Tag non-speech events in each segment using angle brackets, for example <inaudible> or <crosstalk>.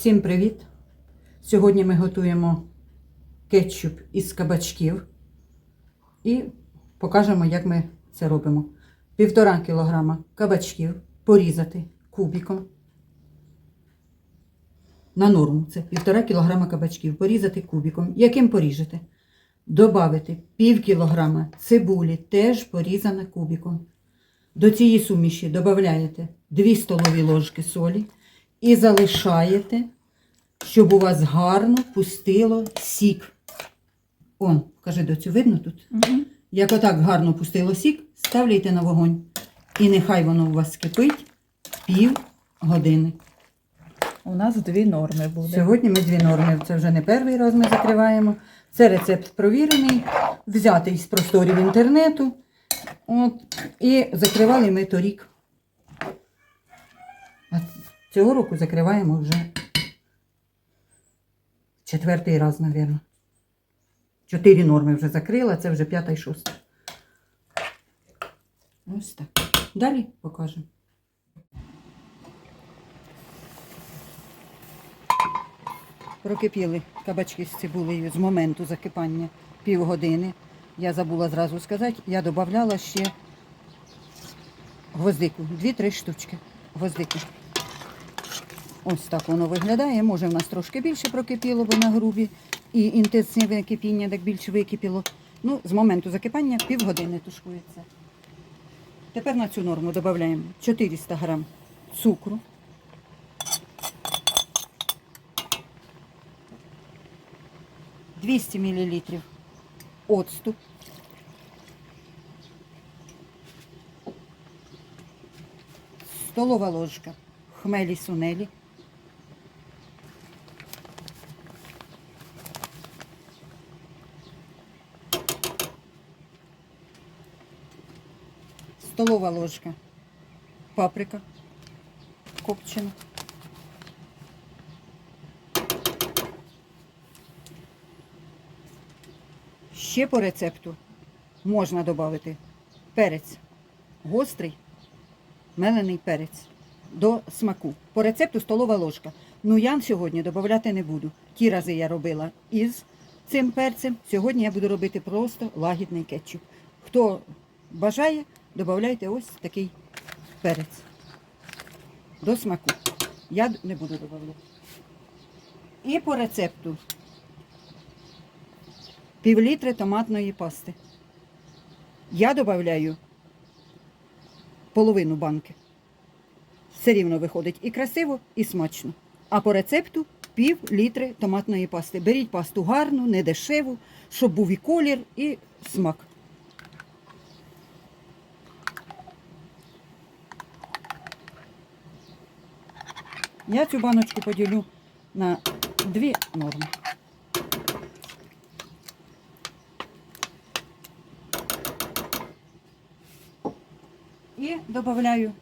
Всім привіт! Сьогодні ми готуємо кетчуп із кабачків і покажемо, як ми це робимо. Півтора кілограма кабачків порізати кубиком. На норму це півтора кілограма кабачків порізати кубиком. Яким поріжете? Добавити пів кілограма цибулі, теж порізана кубиком. До цієї суміші додаєте 2 столові ложки солі і залишаєте, щоб у вас гарно пустило сік. Он, кажи, доцю, видно тут? Як отак гарно пустило сік, ставляйте на вогонь. І нехай воно у вас кипить пів години. У нас дві норми буде. Сьогодні ми дві норми. Це вже не перший раз ми закриваємо. Це рецепт провірений, взятий з просторів інтернету. От, і закривали ми торік. Цього року закриваємо вже четвертий раз, мабуть. Чотири норми вже закрила, це вже п'ята і шоста. Ось так. Далі покажемо. Прокипіли кабачки з цибулею з моменту закипання півгодини. Я забула зразу сказати, я додавала ще гвоздику. Дві-три штучки гвоздики. Ось так воно виглядає. Може, в нас трошки більше прокипіло, бо на грубі. І інтенсивне кипіння так більше википіло. Ну, з моменту закипання півгодини тушкується. Тепер на цю норму додаємо 400 грам цукру. – 200 мл оцту, столова ложка хмелі сунелі, столова ложка паприка копчена. Ще по рецепту можна додати перець гострий, мелений перець до смаку. По рецепту столова ложка. Ну я сьогодні додати не буду. Ті рази я робила із цим перцем. Сьогодні я буду робити просто лагідний кетчуп. Хто бажає, додайте ось такий перець до смаку. Я не буду додавати. І по рецепту пів літри томатної пасти. Я додаю половину банки. Все рівно виходить і красиво, і смачно. А по рецепту пів літри томатної пасти. Беріть пасту гарну, не дешеву, щоб був і колір, і смак. Я цю баночку поділю на дві норми. І додаю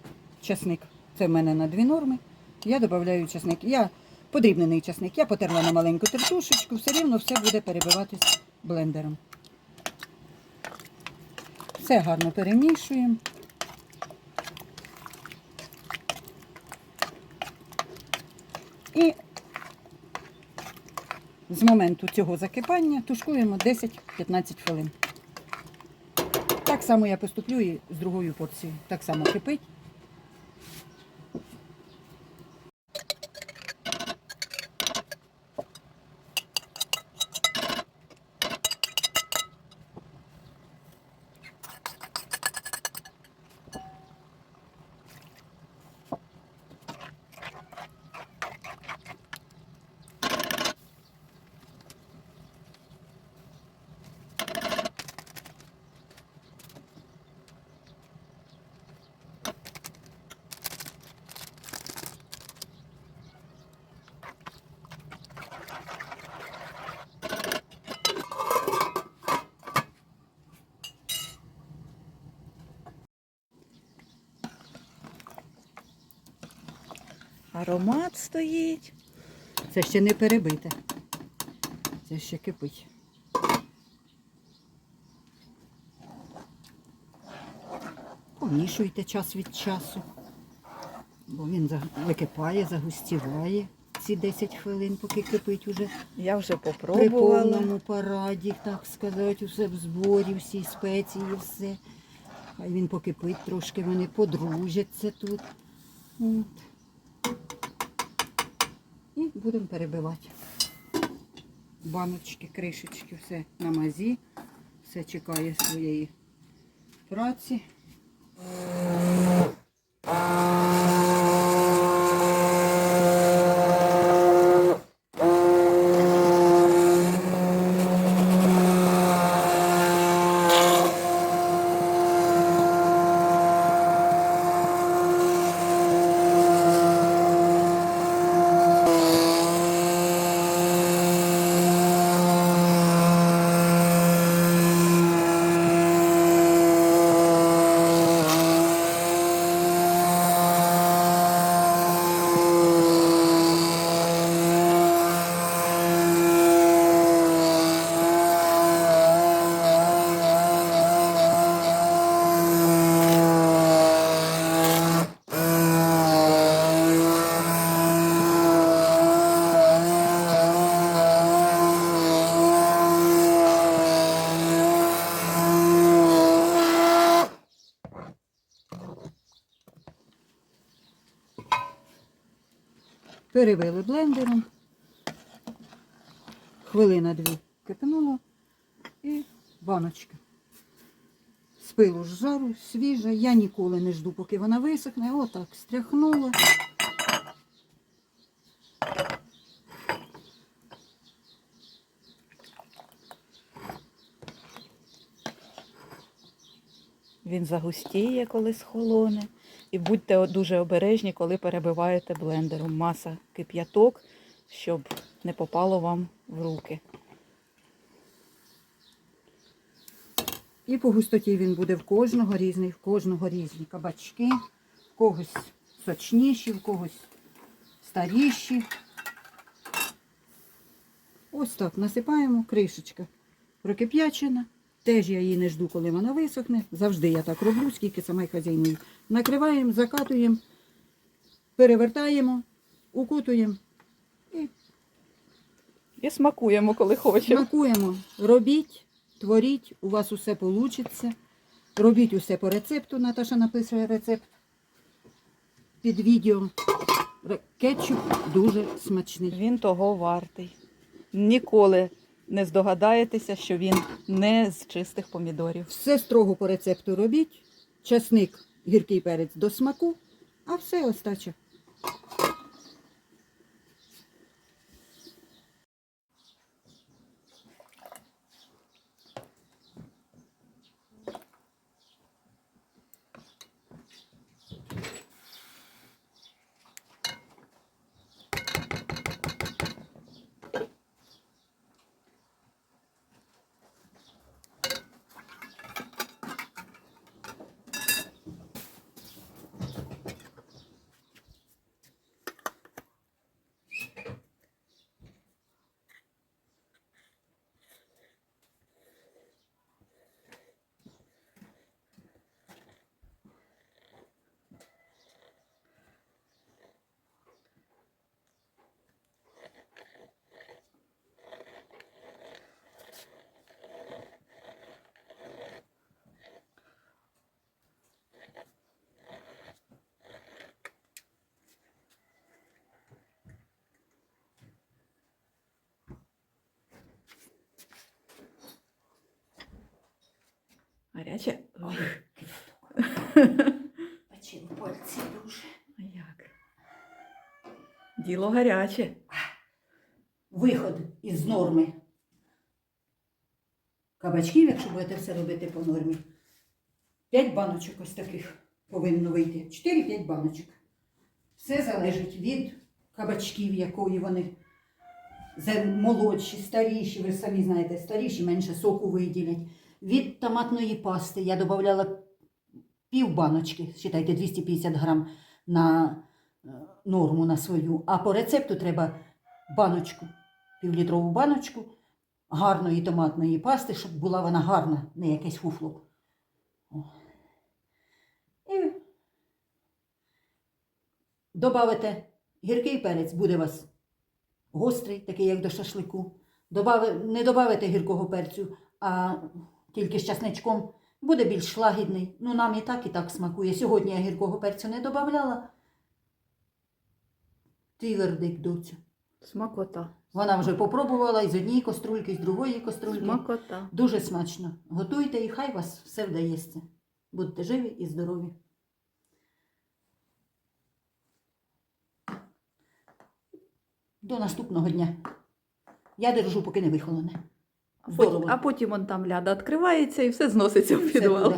часник. Це в мене на дві норми. Я додаю часник. Я подрібнений часник. Я потерла на маленьку тертушечку, все рівно все буде перебиватись блендером. Все гарно перемішуємо. І з моменту цього закипання тушкуємо 10-15 хвилин. Так само я поступлю і з другою порцією. Так само кипить. Аромат стоїть. Це ще не перебите. Це ще кипить. Помішуйте час від часу, бо він википає, загустіває. ці 10 хвилин, поки кипить уже Я вже при повному параді, так сказати, усе в зборі, всі спеції, все. Хай він покипить трошки, вони подружаться тут. От. Будемо перебивати. Баночки, кришечки, все на мазі, все чекає своєї праці. Перебили блендером. Хвилина дві кипнуло і баночка. З пилу з жару, свіжа. Я ніколи не жду, поки вона висохне. Отак стряхнула. Він загустіє, коли схолоне. І будьте дуже обережні, коли перебиваєте блендером. Маса кип'яток, щоб не попало вам в руки. І по густоті він буде в кожного різний, в кожного різні кабачки, в когось сочніші, в когось старіші. Ось так насипаємо, кришечка прокип'ячена. Теж я її не жду, коли вона висохне. Завжди я так роблю, скільки сама й. Накриваємо, закатуємо, перевертаємо, укутуємо і І смакуємо, коли хочемо. Смакуємо. Робіть, творіть, у вас усе вийде. Робіть усе по рецепту. Наташа написує рецепт під відео. Кетчуп дуже смачний. Він того вартий. Ніколи не здогадаєтеся, що він не з чистих помідорів. Все строго по рецепту робіть. Часник, гіркий перець до смаку, а все остача. Гаряче? Ой. <laughs> Печив пальці дуже. А Як? Діло гаряче. Виход із норми. Кабачків, якщо будете все робити по нормі. 5 баночок ось таких повинно вийти. 4-5 баночок. Все залежить від кабачків, якої вони молодші, старіші, ви самі знаєте, старіші менше соку виділять. Від томатної пасти я додавала пів баночки, вважайте, 250 грам на е, норму на свою. А по рецепту треба баночку, півлітрову баночку гарної томатної пасти, щоб була вона гарна, не якесь фуфло. І добавите гіркий перець, буде у вас гострий, такий як до шашлику. Добави, не додавите гіркого перцю, а тільки з часничком. Буде більш лагідний. Ну, нам і так, і так смакує. Сьогодні я гіркого перцю не додавала. Твій вердикт, доцю. Смакота. Вона вже попробувала і з однієї каструльки, і з другої каструльки. Смакота. Дуже смачно. Готуйте і хай вас все вдається. Будьте живі і здорові. До наступного дня. Я держу, поки не вихолоне. Здорово. а потім он там ляда відкривається і все зноситься в підвал.